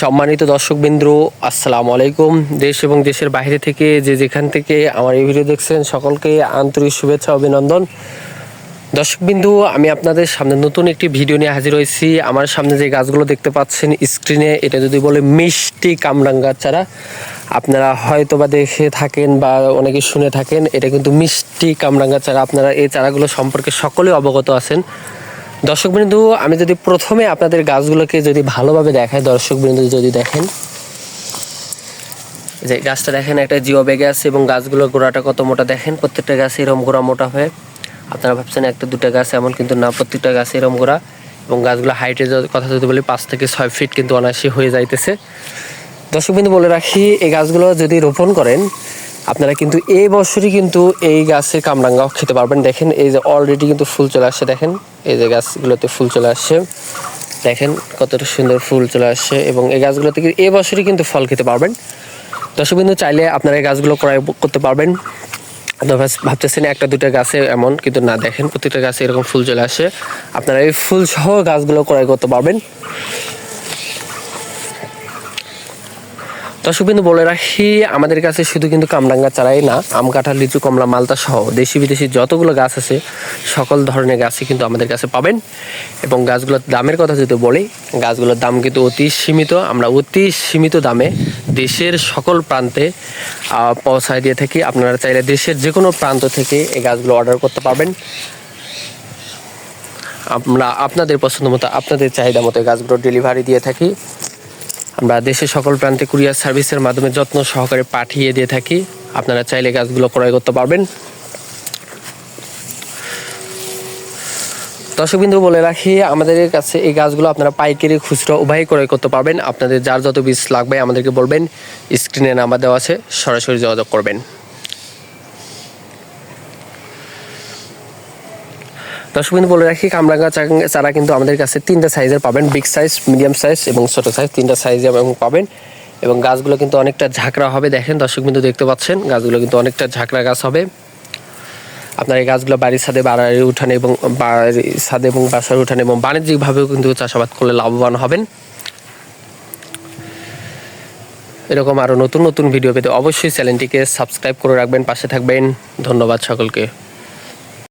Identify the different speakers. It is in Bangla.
Speaker 1: সম্মানিত দর্শকবৃন্দ, আসসালামু আলাইকুম। দেশ এবং দেশের বাইরে থেকে যে যেখান থেকে আমার এই ভিডিও দেখছেন, সকলকে আন্তরিক শুভেচ্ছা, অভিনন্দন। দর্শকবিন্দু, আমি আপনাদের সামনে নতুন একটি ভিডিও নিয়ে হাজির হয়েছি। আমার সামনে যে গাছগুলো দেখতে পাচ্ছেন স্ক্রিনে এটা যদি বলে মিষ্টি কামরাঙ্গার চারা। আপনারা হয়তো বা দেখে থাকেন বা অনেকে শুনে থাকেন, এটা কিন্তু মিষ্টি কামরাঙ্গার চারা। আপনারা এই চারাগুলো সম্পর্কে সকলেই অবগত আছেন। দর্শকবৃন্দু, আমি যদি প্রথমে আপনাদের গাছগুলোকে যদি ভালোভাবে দেখাই, দর্শকবৃন্দু যদি দেখেন। যে গাছটা দেখেন, একটা জিও বেগে আছে এবং গাছগুলোর গোড়াটা কত মোটা দেখেন, প্রত্যেকটা গাছ এরম গোড়া মোটা হয়ে। আপনারা ভাবছেন একটা, দুটা গাছ এমন, কিন্তু না, প্রত্যেকটা গাছ এরম গোড়া। এবং গাছগুলো হাইটের কথা যদি বলি, পাঁচ থেকে ছয় ফিট কিন্তু অনায়াসী হয়ে যাইতেছে। দর্শকবিন্দু বলে রাখি, এই গাছগুলো যদি রোপণ করেন আপনারা কিন্তু এই বছরই কিন্তু এই গাছের কামরাঙ্গাও খেতে পারবেন। দেখেন, এই যে অলরেডি কিন্তু ফুল চলে আসছে, দেখেন। এই যে গাছগুলোতে ফুল চলে আসছে। দেখেন কতটা সুন্দর ফুল চলে আসছে এবং এই গাছগুলো থেকে এই বছরই কিন্তু ফল খেতে পারবেন। দর্শকবিন্দু, চাইলে আপনারা এই গাছগুলো ক্রয় করতে পারবেন। ভাবতেছেন একটা, দুটা গাছে এমন, কিন্তু না, দেখেন প্রত্যেকটা গাছে এরকম ফুল চলে আসে। আপনারা এই ফুল সহ গাছগুলো ক্রয় করতে পারবেন। দর্শকবিন্দু, বলে রাখি, আমাদের কাছে শুধু কিন্তু কামরাঙ্গা চারাই না, আম, কাঁঠাল, লিচু, কমলা মালতা সহ দেশি বিদেশি যতগুলো গাছ আছে, সকল ধরনের গাছই কিন্তু আমাদের কাছে পাবেন। এবং গাছগুলোর দামের কথা যদি বলি, গাছগুলোর দাম কিন্তু অতি সীমিত। আমরা অতি সীমিত দামে দেশের সকল প্রান্তে পৌঁছায় দিয়ে থাকি। আপনারা চাইলে দেশের যে কোনো প্রান্ত থেকে এই গাছগুলো অর্ডার করতে পারবেন। আমরা আপনাদের পছন্দ মতো আপনাদের চাহিদা মতো গাছগুলো ডেলিভারি দিয়ে থাকি। আমরা দেশের সকল প্রান্তে কুরিয়ার সার্ভিসের মাধ্যমে যত্ন সহকারে পাঠিয়ে দিয়ে থাকি। আপনারা চাইলে গাছগুলো ক্রয় করতে পারবেন। দর্শকবিন্দু, বলে রাখি, আমাদের কাছে এই গাছগুলো আপনারা পাইকারি খুচরো উভয় ক্রয় করতে পারবেন। আপনাদের যার যত বীজ লাগবে আমাদেরকে বলবেন। স্ক্রিনে নাম্বার দেওয়া আছে, সরাসরি যোগাযোগ করবেন। দর্শকবিন্দু বলে রাখি, কামরাঙ্গা চারা কিন্তু আমাদের কাছে তিনটা সাইজের পাবেন। বিগ সাইজ মিডিয়াম সাইজ এবং ছোট সাইজ তিনটা সাইজ এবং পাবেন। এবং গাছগুলো কিন্তু অনেকটা ঝাঁকড়া হবে, দেখেন দর্শকবিন্দু দেখতে পাচ্ছেন, গাছগুলো কিন্তু অনেকটা ঝাঁকড়া গাছ হবে। আপনার এই গাছগুলো বাড়ির ছাদে, বাড়ির উঠানে এবং বাড়ির ছাদে এবং বাসার উঠানে এবং বাণিজ্যিকভাবেও কিন্তু চাষাবাদ করলে লাভবান হবেন। এরকম আরও নতুন নতুন ভিডিও পেতে অবশ্যই চ্যানেলটিকে সাবস্ক্রাইব করে রাখবেন, পাশে থাকবেন। ধন্যবাদ সকলকে।